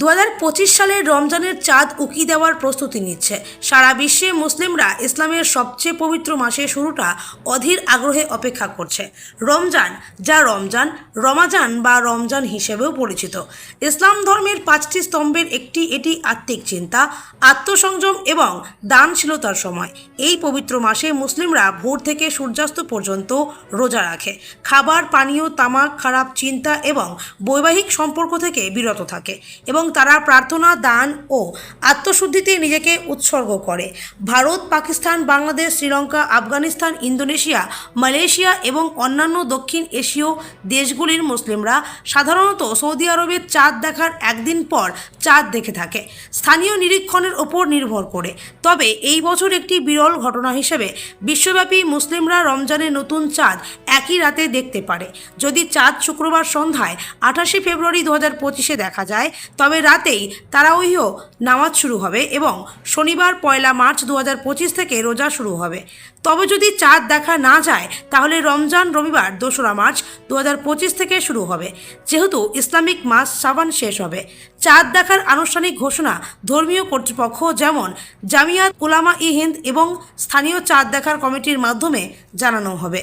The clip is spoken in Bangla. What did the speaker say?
দু হাজার সালের রমজানের চাঁদ উকি দেওয়ার প্রস্তুতি নিচ্ছে। সারা বিশ্বে মুসলিমরা ইসলামের সবচেয়ে পবিত্র মাসের শুরুটা অধীর আগ্রহে অপেক্ষা করছে। রমজান যা রমজান, রমাজান বা রমজান হিসেবেও পরিচিত। ইসলাম ধর্মের পাঁচটি স্তম্ভের একটি এটি আত্মিক চিন্তা, আত্মসংযম এবং দানশীলতার সময়। এই পবিত্র মাসে মুসলিমরা ভোর থেকে সূর্যাস্ত পর্যন্ত রোজা রাখে। খাবার, পানীয়, তামাক, খারাপ চিন্তা এবং বৈবাহিক সম্পর্ক থেকে বিরত থাকে এবং তারা প্রার্থনা, দান ও আত্মশুদ্ধিতে নিজেকে উৎসর্গ করে। ভারত, পাকিস্তান, বাংলাদেশ, শ্রীলঙ্কা, আফগানিস্তান, ইন্দোনেশিয়া, মালয়েশিয়া এবং অন্যান্য দক্ষিণ এশীয় দেশগুলির মুসলিমরা সাধারণত সৌদি আরবের চাঁদ দেখার একদিন পর চাঁদ দেখে থাকে। স্থানীয় নিরীক্ষণের ওপর নির্ভর করে। তবে এই বছর একটি বিরল ঘটনা হিসেবে বিশ্বব্যাপী মুসলিমরা রমজানের নতুন চাঁদ একই রাতে দেখতে পারে। যদি চাঁদ শুক্রবার সন্ধ্যায় আঠাশে ফেব্রুয়ারি দু হাজার পঁচিশে দেখা যায়, তবে রাতেই তারাউইহ নামাজ শুরু হবে এবং শনিবার পয়লা মার্চ দু হাজার পঁচিশ থেকে রোজা শুরু হবে। তবে যদি চাঁদ দেখা না যায়, তাহলে রমজান রবিবার দোসরা মার্চ দু হাজার পঁচিশ থেকে শুরু হবে। যেহেতু ইসলামিক মাস সাবান শেষ হবে, চাঁদ দেখার আনুষ্ঠানিক ঘোষণা ধর্মীয় কর্তৃপক্ষ যেমন জামিয়াত উলামা ই হিন্দ এবং স্থানীয় চাঁদ দেখার কমিটির মাধ্যমে জানানো হবে।